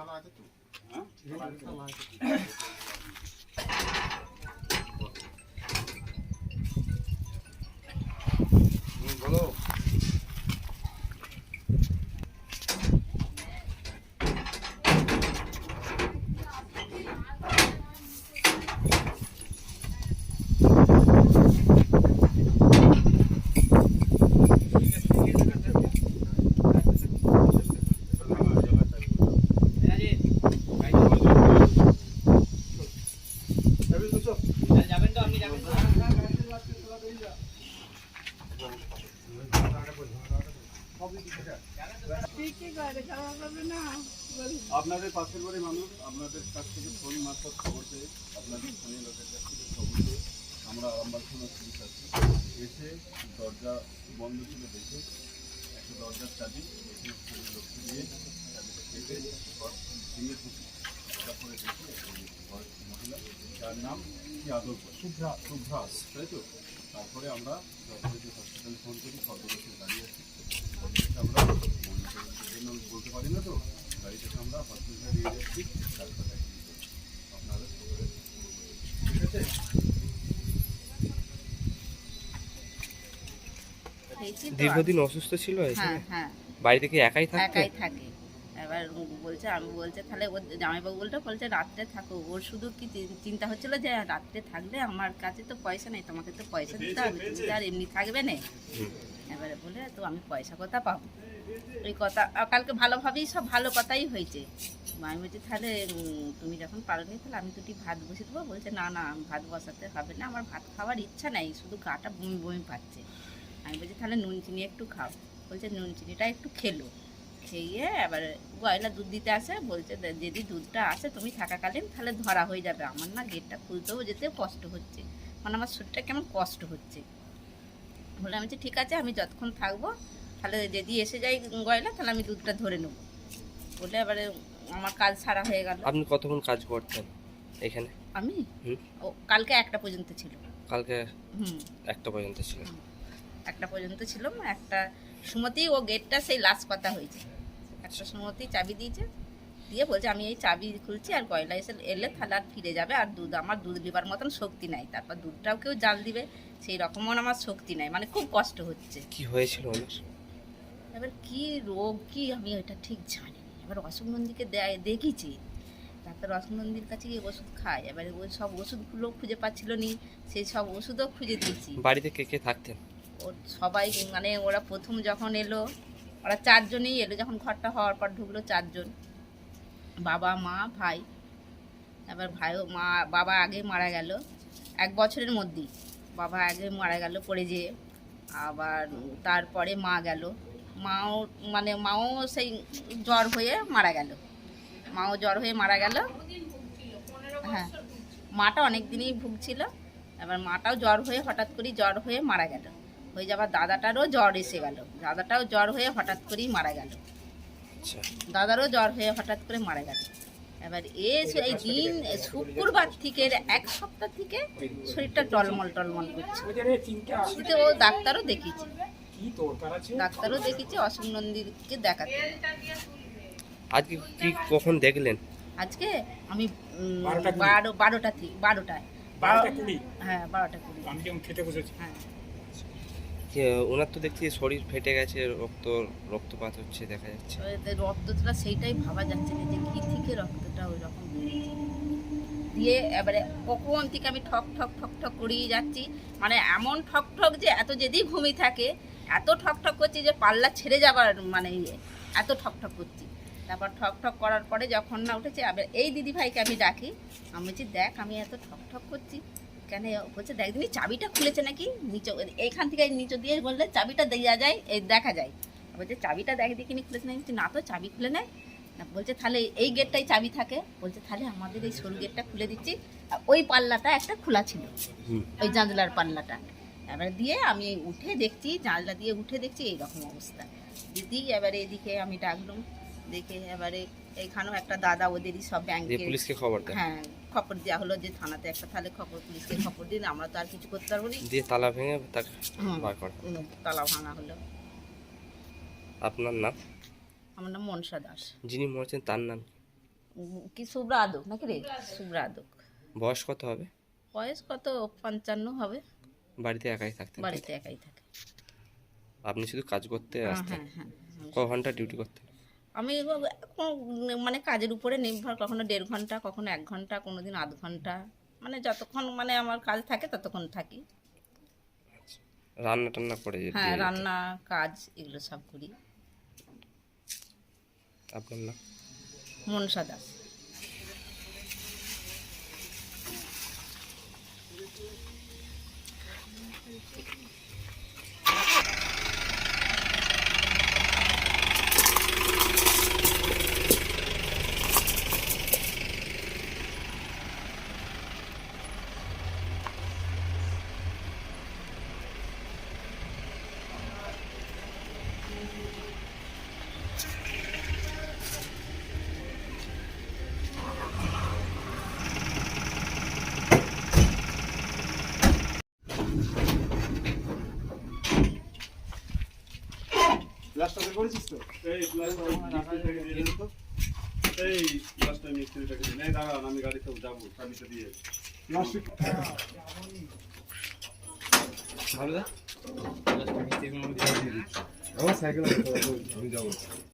তালা আছে তো হ্যাঁ? তালা আছে তো? হুম, বলো যাবেন তো আপনি যাবেন তো আপনাদের পাশের বাড়ির মানুষ, আপনাদের কাছ থেকে ফোন মারফত খবর পেয়ে আপনাদের স্থানীয় লোকের কাছ থেকে খবর পেয়ে আমরা আরামবাগ থানার পুলিশ আছি। এসে দরজা বন্ধ ছিল দেখে একটা দরজার চাবি স্থানীয় লোককে দিয়ে চাবিটা কেটে ঘর ভেঙে তারপরে মহিলা, যার নাম কি আদর শুভ্রা শুভ্রা তাই তো? তারপরে আমরা যথারীতি হসপিটালে ফোন করি সর্বদেশে দাঁড়িয়ে আছি। আমরা জন্য আমি বলতে পারি না তো? গাড়িটাকে আমরা হসপিটালে নিয়ে যাচ্ছি তারপরে আপনারা ঠিক আছে দীর্ঘদিন অসুস্থ ছিল হ্যাঁ হ্যাঁ। বাড়িতে কি একাই থাকতে? একাই থাকে। এবার বলছে আমি বলছে তাহলে ওর জামাইবাবু বলতে বলছে রাত্রে থাকো। ওর শুধু কি চিন্তা হচ্ছিল যে রাত্রে থাকলে আমার কাছে তো পয়সা নেই তোমাকে তো পয়সা দিতে হবে তুমি আর এমনি থাকবে না। এবারে বলে তো আমি পয়সা কথা পাবো? ওই কথা কালকে ভালোভাবেই সব ভালো কথাই হয়েছে। আমি বলছি তাহলে তুমি যখন পারোনি তাহলে আমি দুটি ভাত বসে দেবো। বলছে না না আমি ভাত বসাতে হবে না আমার ভাত খাওয়ার ইচ্ছা নেই শুধু গাটা বমি বমি পাচ্ছে। আমি বলছি তাহলে নুন চিনি একটু খাও। বলছে নুন চিনিটা একটু খেলো। খেয়ে এবার গয়লা দুধ দিতে আসে বলছে যদি দুধটা আসে তুমি থাকাকালীন তাহলে ধরা হয়ে যাবে। আমার না গেটটা খুলতেও যেতে কষ্ট হচ্ছে। মানে আমার শরীরটা কেমন কষ্ট হচ্ছে। বলে আমি ঠিক আছে আমি যতক্ষণ থাকব তাহলে যদি এসে যাই গয়লা তাহলে আমি দুধটা ধরে নেব। বলে এবারে আমার কাজ সারা হয়ে গেল। আপনি কতক্ষণ কাজ করতেন এখানে? আমি? কালকে একটা পর্যন্ত ছিল। কালকে হুম। একটা পর্যন্ত ছিল। একটা পর্যন্ত ছিলাম একটা সুমতি ও গেটটা সেই লাস্ট কথা হয়েছে। একটা সুমতি চাবি দিয়েছে দিয়ে বলছে আমি এই চাবি খুলছি আর গয়লা এসে এলে তাহলে আর ফিরে যাবে আর দুধ আমার দুধ দিবার মতন শক্তি নাই। তারপর দুধটাও কেউ জাল দিবে সেই রকমও আমার শক্তি নাই। মানে খুব কষ্ট হচ্ছে। কি হয়েছিল ওনার? এবার কি রোগ কি আমি ওইটা ঠিক জানি না। এবার অশোক নন্দীকে দেয় দেখিছি। ডাক্তার অশোক নন্দীর কাছে গিয়ে ওষুধ খায়। এবারে ওই সব ওষুধগুলো খুঁজে পাচ্ছিল নি সেই সব ওষুধও খুঁজে দিয়েছি। বাড়িতে কে কে থাকতেন? সবাই মানে ওরা প্রথম যখন এলো, ওরা চারজনই এলো, যখন ঘরটা হওয়ার পর ঢুকলো চারজন। বাবা, মা, ভাই। এবার ভাইও মা, বাবা আগে মারা গেল এক বছরের মধ্যেই। বাবা আগে মারা গেল পড়ে যেয়ে, আবার তারপরে মা গেল। মাও মানে মাও সেই জ্বর হয়ে মারা গেল। মাও জ্বর হয়ে মারা গেল। হ্যাঁ মাটা অনেক দিনই ভুগছিল। এবার মাটাও জ্বর হয়ে, হঠাৎ করেই জ্বর হয়ে মারা গেল। হয়ে যাবার দাদাটারও জ্বর এসে গেল। দাদাটাও জ্বর হয়ে হঠাৎ করেই মারা গেল। আচ্ছা। দাদারও জ্বর হয়ে হঠাৎ করে মারা গেল। এবার এ এই দিন শুক্রবার থেকে এক সপ্তাহ থেকে শরীরটা টলমল টলমল করছে। কিন্তু ও ডাক্তারও দেখিয়েছে। ডাক্তারও দেখিয়েছে অশোক নন্দীকে দেখাতে। আজকে কি কখন দেখলেন? আজকে আমি বারোটা বারো বারোটা থেকে বারোটায়। বারোটা কুড়ি? হ্যাঁ বারোটা কুড়ি। আমি খেতে বসেছি? হ্যাঁ। ওনার তো দেখছি শরীর ফেটে গেছে, রক্ত, রক্তপাত হচ্ছে, দেখা যাচ্ছে। রক্তটা সেইটাই ভাবা যাচ্ছে না যে, কি থেকে রক্তটা ওই রকম দিয়ে এবারে কখন থেকে আমি ঠক ঠক ঠক ঠক করিয়ে যাচ্ছি মানে এমন ঠক ঠক যে, এত যদি ঘুমিয়ে থাকে, এত ঠক ঠক করছি যে, পাল্লা ছেড়ে যাবার মানে ইয়ে এত ঠক ঠক করছি। তারপর ঠক ঠক করার পরে যখন না উঠেছে, আবার এই দিদি ভাইকে আমি ডাকি, আমি বলছি, দেখ, আমি এত ঠক ঠক করছি কেন বলছে দেখ দিদি চাবিটা খুলেছে নাকি? নিচে এইখান থেকে নিচে দিয়ে বললে চাবিটা দেওয়া যায় এই দেখা যায়। বলছে চাবিটা দেখ দেখিনি খুলেছে না না তো চাবি খুলে নেয় না, বলছে তাহলে এই গেটটাই চাবি থাকে। বলছে তাহলে আমাদের এই সরু গেটটা খুলে দিচ্ছি। আর ওই পাল্লাটা একটা খোলা ছিল ওই জানলার পাল্লাটা। এবার দিয়ে আমি উঠে দেখছি জানলা দিয়ে উঠে দেখছি এইরকম অবস্থা। দিদি এবারে এদিকে আমি ডাকলাম দেখে এবারে এইখানেও একটা দাদা ওদেরই সব ব্যাংকে পুলিশকে খবর দেন হ্যাঁ খবর দেওয়া হলো যে থানাতে একটা তাহলে খবর পুলিশকে খবর দিন আমরা তো আর কিছু করতে পারব না। দিয়ে তালা ভেঙে তাকে বার করা। তালা ভাঙা হলো। আপনার নাম? আমার নাম মনসা দাস। যিনি মরেছেন তার নাম কি? উম, কি আদক নাকি রে? শুভ্রা আদক। বয়স কত হবে? বয়স কত? পঞ্চান্ন হবে। বাড়িতে একাই থাকতেন তাই? তো? বাড়িতে একাই থাকে। আপনি শুধু কাজ করতে হ্যাঁ আসতেন? হ্যাঁ হ্যাঁ ক ঘণ্টা ডিউটি করতেন? আমি মানে কাজের উপরে নির্ভর কখনো দেড় ঘণ্টা কখনো এক ঘণ্টা কোনো দিন আধ ঘণ্টা। মানে যতক্ষণ মানে আমার কাজ থাকে ততক্ষণ থাকি। রান্না টান্না করে হ্যাঁ রান্না কাজ এগুলো সব করি। আপনার নাম? মনসা দাস। গ্লাসটা বের করেছিস তো? এই দিয়ে দিত এই গ্লাসটা মিস্ত্রিটাকে দিয়ে এই দাঁড়ান আমি গাড়িতে যাব চাবিটা দিয়ে নাসিক ভালো দা? আমার সাইকেল আমি যাব।